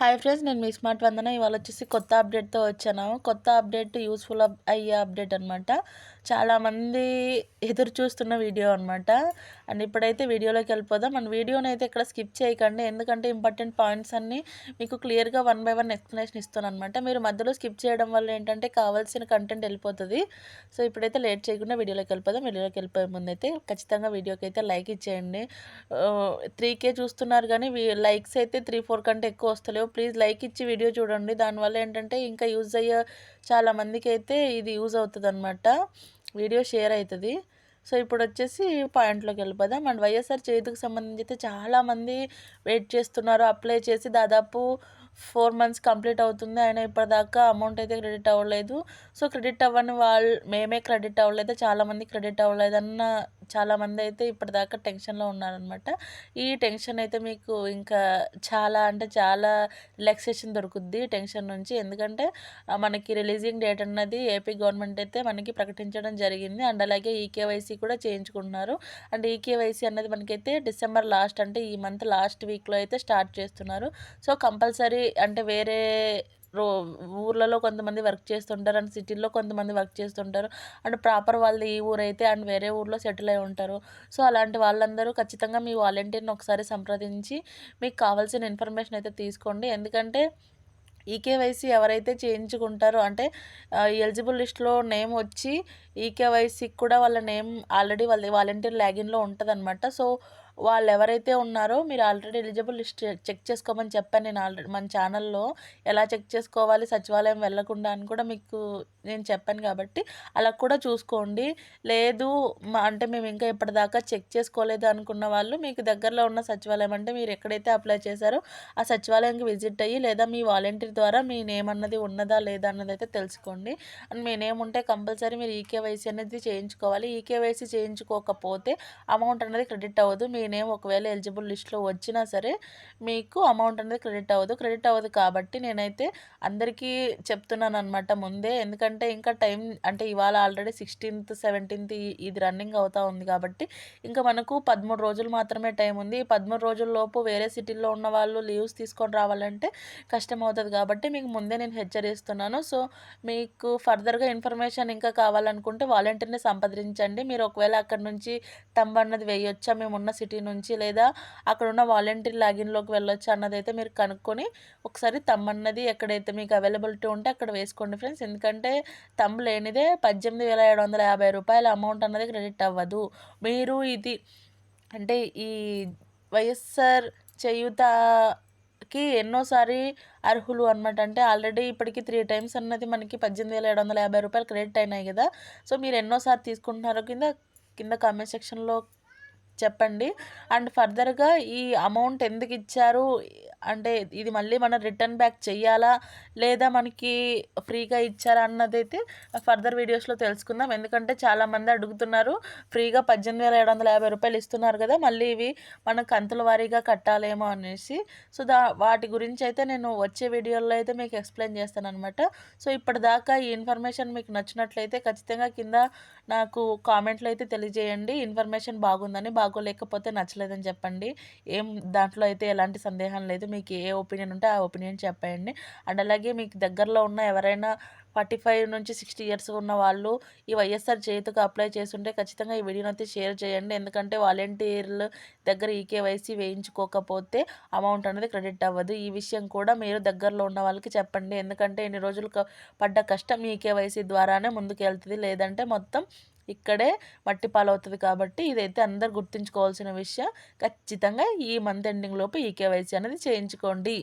Hi friends నేను మీ smart వందన. ఇవాళ వచ్చేసి కొత్త అప్డేట్తో వచ్చాను. కొత్త అప్డేట్ యూస్ఫుల్ అయ్యే అప్డేట్ అనమాట చాలామంది ఎదురు చూస్తున్న వీడియో అనమాట అండ్ ఇప్పుడైతే వీడియోలోకి వెళ్ళిపోదాం. మన వీడియోని అయితే ఇక్కడ స్కిప్ చేయకండి. ఎందుకంటే ఇంపార్టెంట్ పాయింట్స్ అన్నీ మీకు క్లియర్గా వన్ బై వన్ ఎక్స్ప్లెనేషన్ ఇస్తాను అనమాట మీరు మధ్యలో స్కిప్ చేయడం వల్ల ఏంటంటే కావాల్సిన కంటెంట్ వెళ్ళిపోతుంది. సో ఇప్పుడైతే లేట్ చేయకుండా వీడియోలోకి వెళ్ళిపోదాం. వీడియోలోకి వెళ్ళిపోయే ముందు అయితే ఖచ్చితంగా వీడియోకి అయితే లైక్ ఇచ్చేయండి. త్రీ కే చూస్తున్నారు కానీ లైక్స్ అయితే త్రీ ఫోర్ కంటే ఎక్కువ వస్తలేవు. ప్లీజ్ లైక్ ఇచ్చి వీడియో చూడండి. దానివల్ల ఏంటంటే ఇంకా యూజ్ అయ్యే చాలామందికి అయితే ఇది యూజ్ అవుతుంది అనమాట వీడియో షేర్ అవుతుంది సో ఇప్పుడు వచ్చేసి పాయింట్లోకి వెళ్ళిపోదాం. అండ్ వైఎస్ఆర్ చేతికి సంబంధించి అయితే చాలామంది వెయిట్ చేస్తున్నారు. అప్లై చేసి దాదాపు ఫోర్ మంత్స్ కంప్లీట్ అవుతుంది. ఆయన ఇప్పటిదాకా అమౌంట్ అయితే క్రెడిట్ అవ్వలేదు. సో క్రెడిట్ అవ్వని వాళ్ళు మేమే క్రెడిట్ అవ్వలేదు. చాలామంది క్రెడిట్ అవ్వలేదన్న చాలామంది అయితే ఇప్పటిదాకా టెన్షన్లో ఉన్నారనమాట ఈ టెన్షన్ అయితే మీకు ఇంకా చాలా అంటే చాలా రిలాక్సేషన్ దొరుకుద్ది టెన్షన్ నుంచి. ఎందుకంటే మనకి రిలీజింగ్ డేట్ అన్నది ఏపీ గవర్నమెంట్ అయితే మనకి ప్రకటించడం జరిగింది. అండ్ అలాగే ఈకేవైసీ కూడా చేయించుకుంటున్నారు. అండ్ ఈకేవైసీ అన్నది మనకైతే డిసెంబర్ లాస్ట్ అంటే ఈ మంత్ లాస్ట్ వీక్లో అయితే స్టార్ట్ చేస్తున్నారు. సో కంపల్సరీ అంటే వేరే రో ఊర్లలో కొంతమంది వర్క్ చేస్తుంటారు అండ్ సిటీల్లో కొంతమంది వర్క్ చేస్తుంటారు. అండ్ ప్రాపర్ వాళ్ళది ఈ ఊరు అయితే అండ్ వేరే ఊర్లో సెటిల్ అయి ఉంటారు. సో అలాంటి వాళ్ళందరూ ఖచ్చితంగా మీ వాలంటీర్ని ఒకసారి సంప్రదించి మీకు కావాల్సిన ఇన్ఫర్మేషన్ అయితే తీసుకోండి. ఎందుకంటే ఈకేవైసీ ఎవరైతే చేయించుకుంటారో అంటే ఎలిజిబుల్ లిస్ట్లో నేమ్ వచ్చి ఈకేవైసీకి కూడా వాళ్ళ నేమ్ ఆల్రెడీ వాళ్ళ వాలంటీర్ లాగిన్లో ఉంటుంది సో వాళ్ళు ఎవరైతే ఉన్నారో మీరు ఆల్రెడీ ఎలిజిబుల్ లిస్ట్ చెక్ చేసుకోమని చెప్పాను నేను ఆల్రెడీ మన ఛానల్లో. ఎలా చెక్ చేసుకోవాలి సచివాలయం వెళ్ళకుండా అని కూడా మీకు నేను చెప్పాను కాబట్టి అలా కూడా చూసుకోండి. లేదు అంటే మేము ఇంకా ఇప్పటిదాకా చెక్ చేసుకోలేదు అనుకున్న వాళ్ళు మీకు దగ్గరలో ఉన్న సచివాలయం అంటే మీరు ఎక్కడైతే అప్లై చేశారో ఆ సచివాలయానికి విజిట్ అయ్యి లేదా మీ వాలంటీర్ ద్వారా మీ నేమ్ అన్నది ఉన్నదా లేదా అన్నది అయితే తెలుసుకోండి. అండ్ మీ నేమ్ ఉంటే కంపల్సరీ మీరు ఈకేవైసీ అనేది చేయించుకోవాలి. ఈకేవైసీ చేయించుకోకపోతే అమౌంట్ అనేది క్రెడిట్ అవ్వదు. మీ నేమ్ ఒకవేళ ఎలిజిబుల్ లిస్ట్లో వచ్చినా సరే మీకు అమౌంట్ అనేది క్రెడిట్ అవ్వదు. క్రెడిట్ అవ్వదు కాబట్టి నేనైతే అందరికీ చెప్తున్నాను అనమాట ముందే. ఎందుకంటే ఇంకా టైం అంటే ఇవాళ ఆల్రెడీ సిక్స్టీన్త్ సెవెంటీన్త్ ఇది రన్నింగ్ అవుతూ ఉంది కాబట్టి ఇంకా మనకు పదమూడు రోజులు మాత్రమే టైం ఉంది. ఈ పదమూడు రోజుల్లోపు వేరే సిటీల్లో ఉన్న వాళ్ళు లీవ్స్ తీసుకొని రావాలంటే కష్టం అవుతుంది కాబట్టి మీకు ముందే నేను హెచ్చరిస్తున్నాను. సో మీకు ఫర్దర్గా ఇన్ఫర్మేషన్ ఇంకా కావాలనుకుంటే వాలంటీర్ని సంప్రదించండి. మీరు ఒకవేళ అక్కడ నుంచి తంబ అన్నది వేయొచ్చా? మేము ఉన్న సిటీ సొసైటీ నుంచి లేదా అక్కడ ఉన్న వాలంటీర్ లాగిన్లోకి వెళ్ళొచ్చు అన్నదైతే మీరు కనుక్కొని ఒకసారి తమ్మన్నది ఎక్కడైతే మీకు అవైలబిలిటీ ఉంటే అక్కడ వేసుకోండి ఫ్రెండ్స్ ఎందుకంటే తమ్ లేనిదే పద్దెనిమిది వేల ఏడు వందల యాభై రూపాయల అమౌంట్ అన్నది క్రెడిట్ అవ్వదు. మీరు ఇది అంటే ఈ వైఎస్ఆర్ చేయుత కి ఎన్నోసారి అర్హులు అనమాట అంటే ఆల్రెడీ ఇప్పటికి త్రీ టైమ్స్ అన్నది మనకి పద్దెనిమిది వేల ఏడు వందల యాభై రూపాయలు క్రెడిట్ అయినాయి కదా. సో మీరు ఎన్నోసారి తీసుకుంటున్నారో కింద కింద కామెంట్ సెక్షన్లో చెప్పండి. అండ్ ఫర్దర్గా ఈ అమౌంట్ ఎందుకు ఇచ్చారు? అంటే ఇది మళ్ళీ మనం రిటర్న్ బ్యాక్ చెయ్యాలా? లేదా మనకి ఫ్రీగా ఇచ్చారా అన్నదైతే ఫర్దర్ వీడియోస్లో తెలుసుకుందాం. ఎందుకంటే చాలామంది అడుగుతున్నారు ఫ్రీగా పద్దెనిమిది వేల ఏడు వందల యాభై రూపాయలు ఇస్తున్నారు కదా మళ్ళీ ఇవి మనం కంతుల వారీగా కట్టాలేమో అనేసి. సో దా వాటి గురించి అయితే నేను వచ్చే వీడియోలో అయితే మీకు ఎక్స్ప్లెయిన్ చేస్తాను అనమాట సో ఇప్పటిదాకా ఈ ఇన్ఫర్మేషన్ మీకు నచ్చినట్లయితే ఖచ్చితంగా కింద నాకు కామెంట్లో అయితే తెలియజేయండి. ఇన్ఫర్మేషన్ బాగుందని బాగోలేకపోతే నచ్చలేదని చెప్పండి. ఏం దాంట్లో అయితే ఎలాంటి సందేహం లేదు. మీకు ఏ ఒపీనియన్ ఉంటే ఆ ఒపీనియన్ చెప్పేయండి. అండ్ అలాగే మీకు దగ్గరలో ఉన్న ఎవరైనా ఫార్టీ ఫైవ్ నుంచి సిక్స్టీ ఇయర్స్ ఉన్న వాళ్ళు ఈ వైఎస్ఆర్ చేతికి అప్లై చేస్తుంటే ఖచ్చితంగా ఈ వీడియోని అయితే షేర్ చేయండి. ఎందుకంటే వాలంటీర్లు దగ్గర ఈకేవైసీ వేయించుకోకపోతే అమౌంట్ అనేది క్రెడిట్ అవ్వదు. ఈ విషయం కూడా మీరు దగ్గరలో ఉన్న వాళ్ళకి చెప్పండి. ఎందుకంటే ఎన్ని రోజులు పడ్డ కష్టం ఈకేవైసీ ద్వారానే ముందుకు వెళ్తుంది లేదంటే మొత్తం ఇక్కడే మట్టి పాలవుతుంది కాబట్టి ఇదైతే అందరు గుర్తుంచుకోవాల్సిన విషయం. ఖచ్చితంగా ఈ మంత్ ఎండింగ్ లోపు ఈ కేవైసీ అనేది చేయించుకోండి.